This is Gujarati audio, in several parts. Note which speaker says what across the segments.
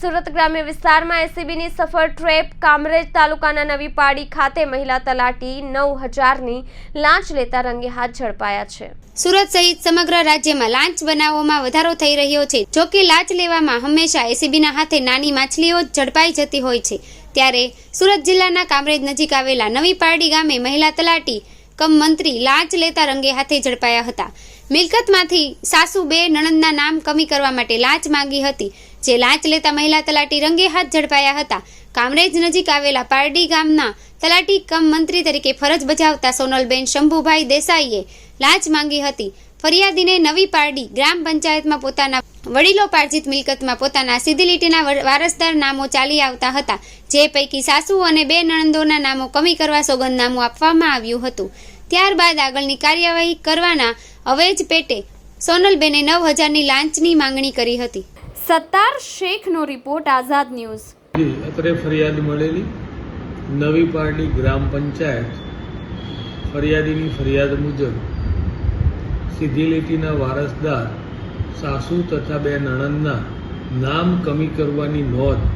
Speaker 1: સુરત ગ્રામ્ય વિસ્તારમાં એસીબીની સફળ ટ્રેપ કામરેજ તાલુકાના નવી પાડી ખાતે મહિલા તલાટી નવ હજારની લાંચ લેતા રંગે હાથ ઝડપાયા છે.
Speaker 2: સુરત સહિત સમગ્ર રાજ્યમાં લાંચ બનાવોમાં વધારો થઈ રહ્યો છે. જો કે લાંચ લેવામાં હંમેશા એસીબીના હાથે નાની માછલીઓ ઝડપાઈ જતી હોય છે. ત્યારે સુરત જિલ્લાના કામરેજ નજીક આવેલા નવી પારડી ગામે મહિલા તલાટી કમ મંત્રી લાંચ લેતા રંગે હાથે ઝડપાયા હતા. મિલકતમાંથી સાસુ બે નણંદના નામ કમી કરવા માટે લાંચ માંગી હતી. જે લાંચ લેતા મહિલા તલાટી રંગે હાથ ઝડપાયા હતા. કામરેજ નજીક આવેલા પારડી ગામના તલાટી કમ મંત્રી તરીકે ફરજ બજાવતા સોનલબેન શંભુભાઈ દેસાઈએ લાંચ માંગી હતી. ફરિયાદીને નવી પારડી ગ્રામ પંચાયતમાં પોતાના વડીલો પાર્જિત મિલકતમાં પોતાના સીધી લીટીના વારસદાર નામો ચાલી આવતા હતા જે પૈકી સાસુ અને બે નણંદોના નામો કમી કરવા સોગંદનામું આપવામાં આવ્યું હતું. ત્યારબાદ આગળની કાર્યવાહી કરવાના અવેજ પેટે સોનલબેને નવ હજારની લાંચની માંગણી કરી હતી.
Speaker 1: સત્તાર શેખનો રિપોર્ટ આઝાદ ન્યૂઝ.
Speaker 3: અત્રે ફરિયાદ મળેલી. નવી પારડી ગ્રામ પંચાયત ફરિયાદીની ફરિયાદ મુજબ સીધી લીટીના વારસદાર, સાસુ તથા બે નણંદના નામ કમી કરવાની નોંધ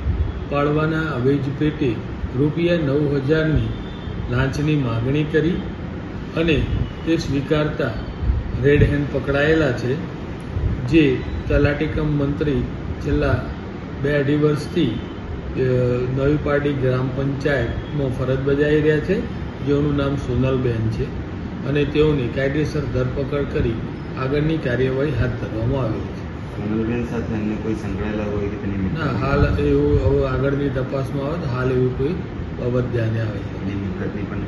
Speaker 3: પાડવાના અવેજ પેટે રૂપિયા નવ હજારની લાંચની માગણી કરી અને તે સ્વીકારતા રેડ હેન્ડ પકડાયેલા છે, જે તલાટીકમ મંત્રી છેલ્લા બે અઢી વર્ષથી નવી પાર્ટી ગ્રામ પંચાયતમાં ફરજ બજાવી રહ્યા છે, જેઓનું નામ સોનલબેન છે. અને તેઓની કાયદેસર ધરપકડ કરી આગળની કાર્યવાહી હાથ ધરવામાં આવી
Speaker 4: સાથે અન્ય કોઈ સંકળાયેલા હોય કે તેની
Speaker 3: ના હાલ એવું હવે આગળની તપાસમાં આવે તો હાલ એવી કોઈ બાબત ધ્યાને આવે. છે
Speaker 4: એની મિલકતની પણ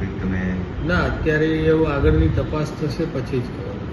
Speaker 3: ના અત્યારે એવું આગળની તપાસ થશે પછી જ ખબર.